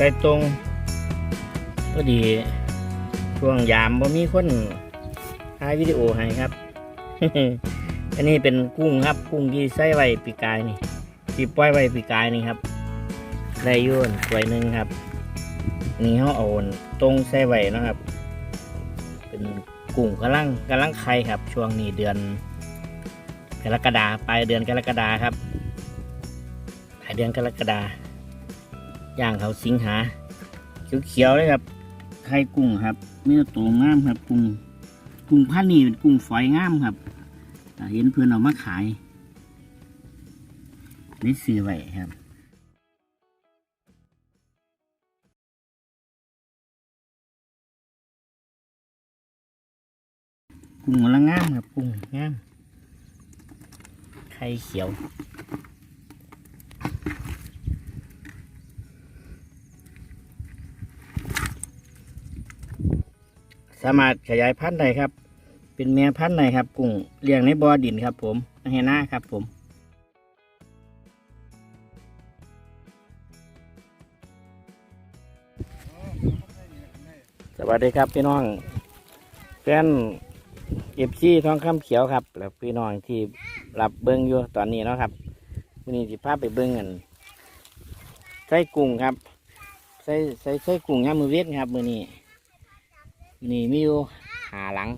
ม่านใส่ตรงพอดีช่วงยามบ่มีคนถ่ายวิดีโอให้ครับ อันนี้เป็นกุ้งครับ กุ้งที่ใส่ไว้ปีกายนี่ที่ปล่อยไว้ปีกายนี่ครับได้ยุ่นสวหนึ่งครับ นี่เขาเอาตรงใส่ไว้นะครับ เป็นกุ้งกำลังกำลังไข่ครับ ช่วงนี้เดือนกรกฎาปลายเดือนกรกฎาครับปลายเดือนกรกฎา ย่างเขาสิงหา เขียวๆเลยครับไข่กุ้งครับมีต่ตัวงามครับกุ้งกุ้งพันนี่เป็นกุ้งฝอยงามครับเห็นเพื่อนเอามาขายนี่ซื้อไว้ครับกุ้งลังงามครับกุ้งงามไข่เขียว สามารถขยายพันธุ์ได้ครับ เป็นแม่พันธุ์ได้ครับกุ้งเลี้ยงในบ่อดินครับ ผมในหน้าครับผมสวัสดีครับพี่น้องแฟนเอฟซีทองคำเขียวครับ แล้วพี่น้องที่รับเบิ้งอยู่ตอนนี้เนาะครับวันนี้สิพาไปเบิ้งกันใส่กุ้งครับใส่ใส่ใส่กุ้งย่ามมือเวทครับมือนี้ นี่มีอยู่หาหลัง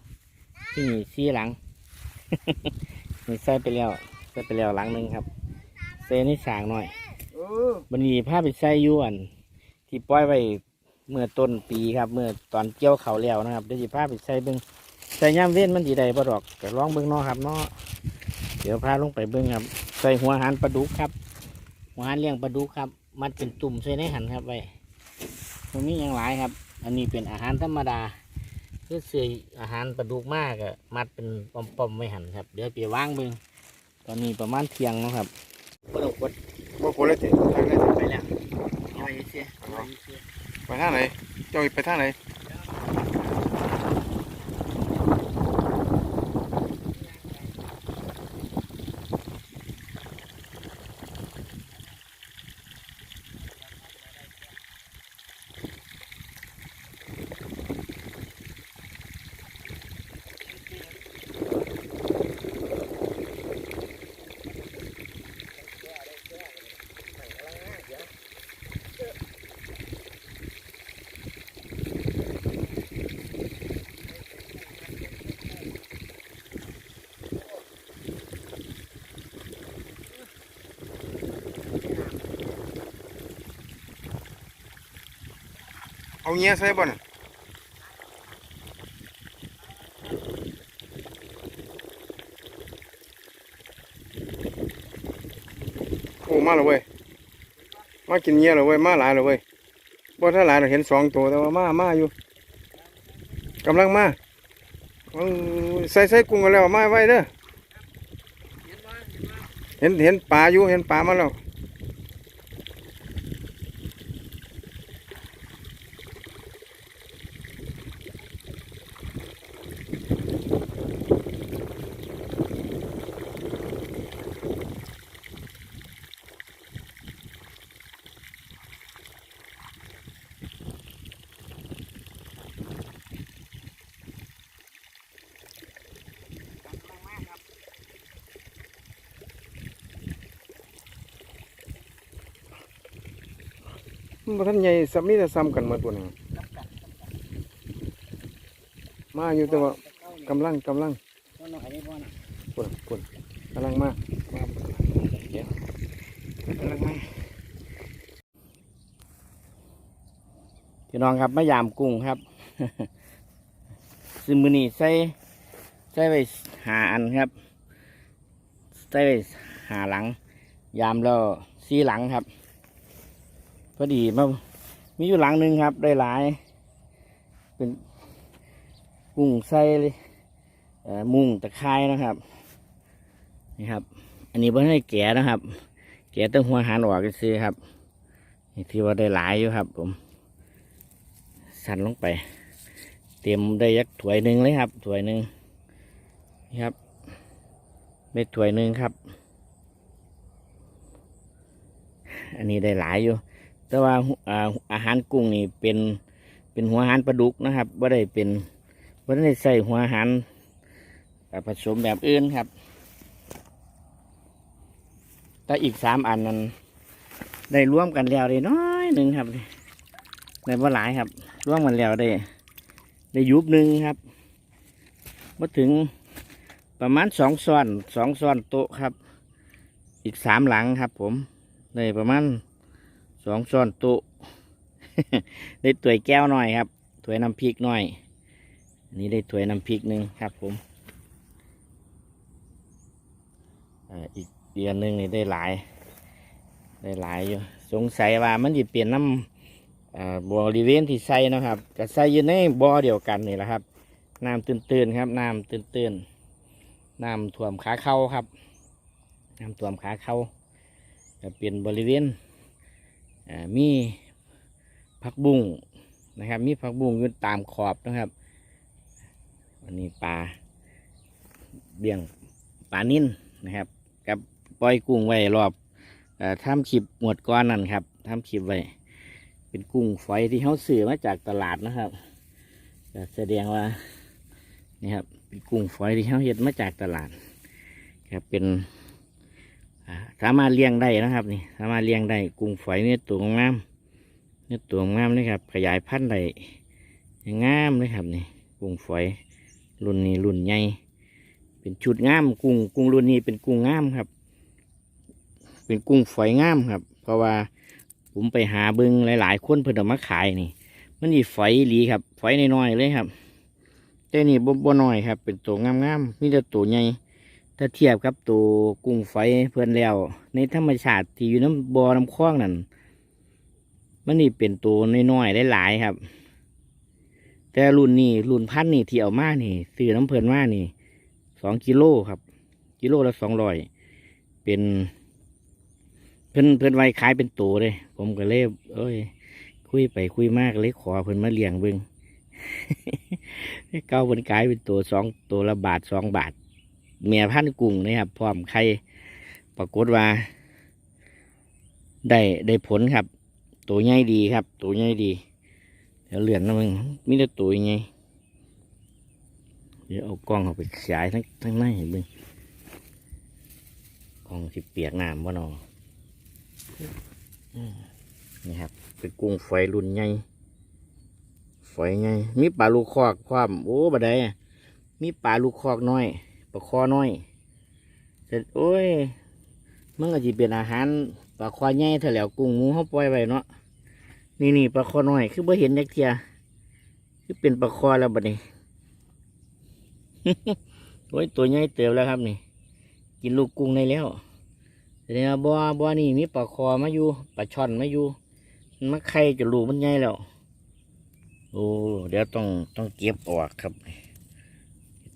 ที่นี่สี่หลัง นี่ใส่ไปแล้วใส่ไปแล้วหลังหนึ่งครับใส่นี่สางหน่อยเออวันนี้พาไปใส่อยวนที่ปล่อยไว้เมื่อต้นปีครับ เมื่อตอนเกี่ยวเขาวแล้วนะครับเดี๋ยวสิพาไปใส่เบิ้งใส่ย่ามเว้นมันสีใดบ่ดอกก็ลองเบิ้งเนาะครับเนาะเดี๋ยวพาลงไปเบิ้งครับ ใส่หัวหารปลาดุกครับ หัวหารเลี้ยงปลาดุกครับ มันเป็นตุ่มใส่ในหันครับไว้ตรงนี้ยังหลายครับ อันนี้เป็นอาหารธรรมดา คือเสืออาหารปลาดุกมากอะมัดเป็นปอมๆไม่หันครับ เดี๋ยวเปียว่างมึงตอนนี้ประมาณเที่ยงนะครับบ่ต้องกดบ่คนลยสิทางไหนไปแล้วไปเสียไว้เสียไปทางไหนเจ้าไปทางไหน เอาเงี้ยใส่บ่นโอ้มาแล้วเว้ย มากินเงี้ยแล้วเว้ย มาหลายแล้วเว้ยบ่ถ้าหลายเราเห็นสองตัวแต่ว่ามามาอยู่กำลังมาใส่ใส่กุ้งกันแล้วมาไว้เด้อเห็นเห็นปลาอยู่เห็นปลามาแล้ว มันบ่ทันใหญ่สำมีแต่ซ้ำกันหมดตัวนี้มาอยู่แต่ว่ากำลังกำลังเอาหน่อยได้บ่นะปุ่นปุ่นกำลังมาเดี๋ยวกำลังมาพี่น้องครับมายามกุ้งครับซึ่งมือนี้ใส่ใส่ไปหาอันครับ ใส่ไปหาหลัง ยามแล้วสี่หลังครับ พอดีมามีอยู่หลังหนึ่งครับ ได้หลาย เป็นกุ้งใส่เลยเอ่อมุงตะไคร้นะครับ นี่ครับ อันนี้เพิ่งให้แก่นะครับ แก่ตั้งหัวหารออกก็ซื้อครับนี่ที่ว่าได้หลายอยู่ครับ ผม สั่นลงไป เตรียมได้ยักถ้วยหนึ่งเลยครับถ้วยหนึ่งนี่ครับเม็ดถ้วยหนึ่งครับ อันนี้ได้หลายอยู่ แต่ว่าอาหารกุ้งนี่เป็นเป็นหัวอาหารปลาดุกนะครับว่ได้เป็นว่ได้ใส่หัวอาหารผสมแบบอื่นครับ แต่อีกสามอันนั้นได้ร่วมกันแล้วได้น้อยหนึ่งครับได้ว่าหลายครับร่วมกันแล้วได้ได้ยุบหนึ่งครับมาถึงประมาณสองซ้อนสองซ้อนโต๊ะครับ อีกสามหลังครับ ผมได้ประมาณ สองซ้อนโต๊ะได้ถ้วยแก้วหน่อยครับถ้วยน้ำพริกหน่อยอันนี้ได้ถ้วยน้ำพริกหนึ่งครับผมอ่าอีกเดือนหนึ่งนี่ได้หลาย ได้หลายอยู่สงสัยว่ามันจะเปลี่ยนน้ำอ่าบริเวณที่ใส่นะครับก็ใส่อยู่ในบ่อเดียวกันนี่แหละครับน้ำตื้นๆครับน้ำตื้นๆน้ำท่วมขาเข้าครับน้ำท่วมขาเข้าก็เป็นบริเวณ มีผักบุ้งนะครับ มีผักบุ้งอยู่ตามขอบนะครับอันนี้ปลาเบี่ยงปลานิ่นนะครับ กับปล่อยกุ้งไว้รอบอทำคลิปหมวดก้อนนั่นครับทำคลิปไว้ เป็นกุ้งฝอยที่เขาซื้อมาจากตลาดนะครับแสดงว่านี่ครับเป็นกุ้งฝอยที่เขาเห็ดมาจากตลาดครับเป็น สามารถเลี้ยงได้นะครับนี่สามารถเลี้ยงได้กุ้งฝอยเนี่ยตัวงามเนี่ยตัวงามเลยครับ ขยายพันธุ์ได้งามเลยครับนี่กุ้งฝอยรุ่นนี้รุ่นใหญ่เป็นชุดงามกุ้งกุ้งรุ่นนี้เป็นกุ้งงามครับ เป็นกุ้งฝอยงามครับ เพราะว่าผมไปหาเบิงหลาย ๆ คนเพิ่นเอามาขายนี่ มันนี่ฝอยหลีครับฝอยน้อยๆเลยครับแต่นี่บ่บ่น้อยครับ เป็นตัวงามๆมีแต่ตัวใหญ่ ถ้าเทียบกับตัวกุ้งฝอยเพิ่นแล้ว ในธรรมชาติที่อยู่น้ำบ่อน้ำคลองนั่นมันนี่เป็นตัวน้อยๆได้หลายครับ แต่รุ่นนี้รุ่นพันนี่ที่เอามานี่ซื้อน้ำเพิ่นมานี่สองกิโลครับ กิโลละสองร้อยเป็น เพิ่นเพิ่นไว้ขายเป็นตัวเลย ผมก็เลยเอ้ย คุยไปคุยมากเลยขอเพิ่นมาเลี้ยงเบิ่งเก้าเพิ่นขายเป็นตัวสองตัวละบาทสองบาท เมียพันธุ์กุ้งนะครับพร้อมไข่ปรากฏว่า ได้ได้ผลครับ ตัวใหญ่ดีครับ ตัวใหญ่ดี เดี๋ยวเหลือนนะมึงมีแต่ตัวใหญ่เดี๋ยวเอากล้องเอาไปขยายทั้งทั้งในให้เบิ่งกล้องสิเปียกน้ำวะนอนี่ครับเป็นกุ้งฝอยรุ่นใหญ่ฝอยใหญ่มีปลาลูกคอกความโอ้บดได้มีปลาลูกคอกน้อย ปลาคอน้อยเสร็จโอ้ยมันก็จะเป็นอาหารปลาคอใหญ่เถอะแล้วกุ้งหมูเขาปล่อยไว้เนาะนี่นี่ปลาคอน้อยคือบ่เห็นยักเทียคือเป็นปลาคอแล้วบัดนี้โอ้ยตัวใหญ่เติบแล้วครับนี่ กินลูกกุ้งได้แล้วแสดงว่าบ่อบ่อนี่มีปลาคอมาอยู่ปลาช่อนมาอยู่มันไข่จะลูกมันใหญ่แล้วโอ้เดี๋ยวต้องต้องเก็บออกครับ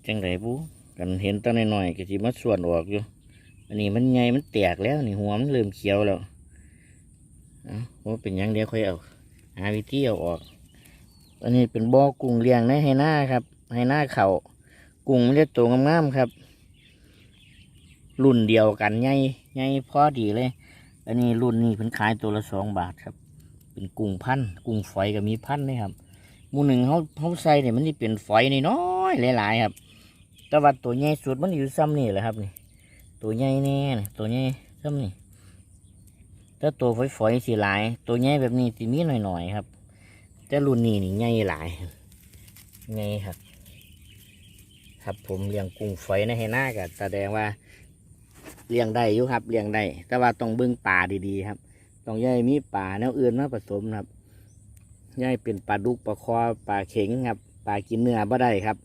จังไรบู กันเห็นตั้งหน่อยๆก็สิมาส่วนออกอยู่ อันนี้มันใหญ่มันแตกแล้วนี่หัวมันเริ่มเขียวแล้วเอาว่าเป็นยังเดียวค่อยเอาหาวิธีเอาออก อันนี้เป็นบ่อกุ้งเลี้ยงในให้หน้าครับให้หน้าเขากุ้งมันจะตัวงามๆครับ รุ่นเดียวกันใหญ่ใหญ่พอดีเลย อันนี้รุ่นนี้เพิ่นขายตัวละสองบาทครับ เป็นกุ้งพันกุ้งฝอยก็มีพันนะครับมูหนึ่งเขาเขาใส่เนี่ยมันจะเป็นฝอยน้อยๆหลายๆครับ แต่ว่าตัวใหญ่สุดมันอยู่ซ้ำนี่แหละครับนี่ ตัวใหญ่แน่นะตัวใหญ่ซ้ำนี่ถ้าตัวฝอยๆสีหลาย ตัวใหญ่แบบนี้สิมีหน่อยๆครับ แต่รุ่นนี้นี่ใหญ่หลายใหญ่ครับ ครับผมเลี้ยงกุ้งฝอยในให้หน้าก็แสดงว่าเลี้ยงได้อยู่ครับเลี้ยงได้ แต่ว่าต้องเบิ่งป่าดีๆครับต้องย่ายมีป่าแนวอื่นมาผสมครับย่ายเป็นปลาดุกปลาคอปลาเข็งครับปลากินเนื้อบ่ได้ครับ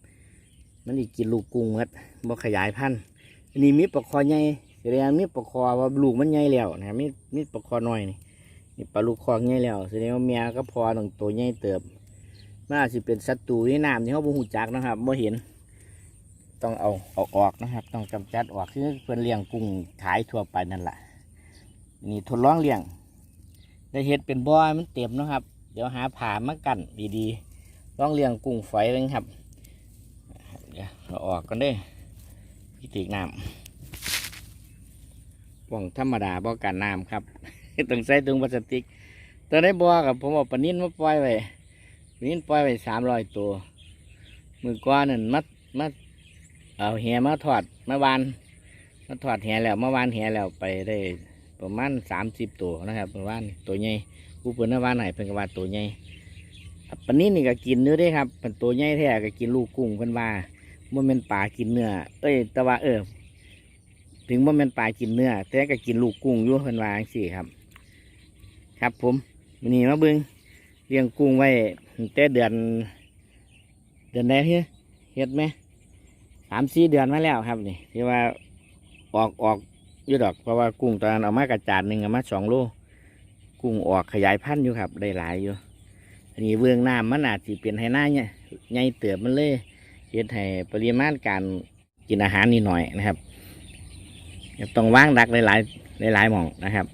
มันอีกกินลูกกุ้งครับบ่ขยายพันธุ์อันนี้มีปลาคอใหญ่แสดงมีปลาคอว่าลูกมันใหญ่แล้วนะครับมีมีปลาคอน้อยนี่นี่ปลาลูกคอใหญ่แล้วแสดงว่าเมียก็พอต้องตัวใหญ่เติบน่าสิเป็นศัตรูในน้ำที่เขาบ่หูจักนะครับบ่เห็น ต้องเอาเอาออกนะครับ ต้องกำจัดออกคือเพื่อนเลี้ยงกุ้งขายทั่วไปนั่นแหละนี่ทดลองเลี้ยงได้เห็ดเป็นบ่อมันเต็มนะครับ เดี๋ยวหาผ่ามากันดีๆลองเลี้ยงกุ้งฝอยเลยครับ เดี๋ยวเอาออกกันเด้พี่ติกน้ำป่องธรรมดาบ่กันน้ำครับต้องใส่ถุงพลาสติกตัวในบ่อกับผมเอาปนินมาปล่อยไว้ปนินปล่อยไว้สามร้อยตัว มือก้อนนั่นมัดมัดเอาแหมาถอดมาวานมาถอดแหแล้วมาวานแหแล้วไปได้ประมาณสามสิบตัวนะครับมาวานตัวใหญ่ผู้เปิดมาวานไหนเป็นกว่าตัวใหญ่ปนินนี่ก็กินด้วยเด้ครับเป็นตัวใหญ่แท้ก็กินลูกกุ้งเพิ่นว่า มันเป็นปลากินเนื้อเอ้ย แต่ว่าเออ ถึงว่ามันปลากินเนื้อแต่ก็กินลูกกุ้งอยู่เพิ่นว่าจังซี่ครับ ครับผมวันนี้มาเบิ่งเลี้ยงกุ้งไว้แต่เดือน เดือนไหนเฮ้ยเฮ็ดไหมสามสี่เดือนมาแล้วครับนี่ที่ว่าออกออกอยู่ดอกเพราะว่ากุ้งตอนนั้นเอามากระจาดหนึ่งเอามาสองโลกุ้งออกขยายพันธุ์อยู่ครับ ได้หลายอยู่ อันนี้เบื้องน้ำมันอาจจะเปลี่ยนให้หน้าเนี่ยใหญ่เติบมันเลย เฮ็ดให้ปริมาณการกินอาหารนี่หน่อยนะครับต้องว่างดักหลายๆหลายๆหม่องนะครับ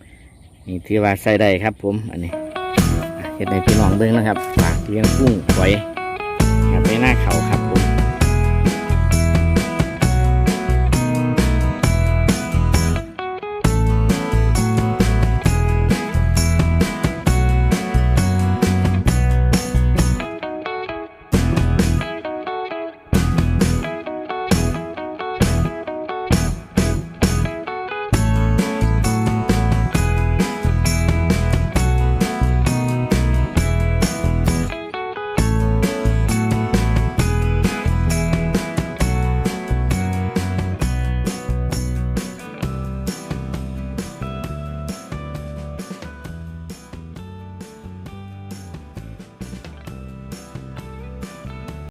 นี่ที่ว่าใส่ได้ครับ ผมอันนี้เฮ็ดในพี่น้องเบิ่งนะครับฝากเลี้ยงกุ้งหอยไปหน้าเขา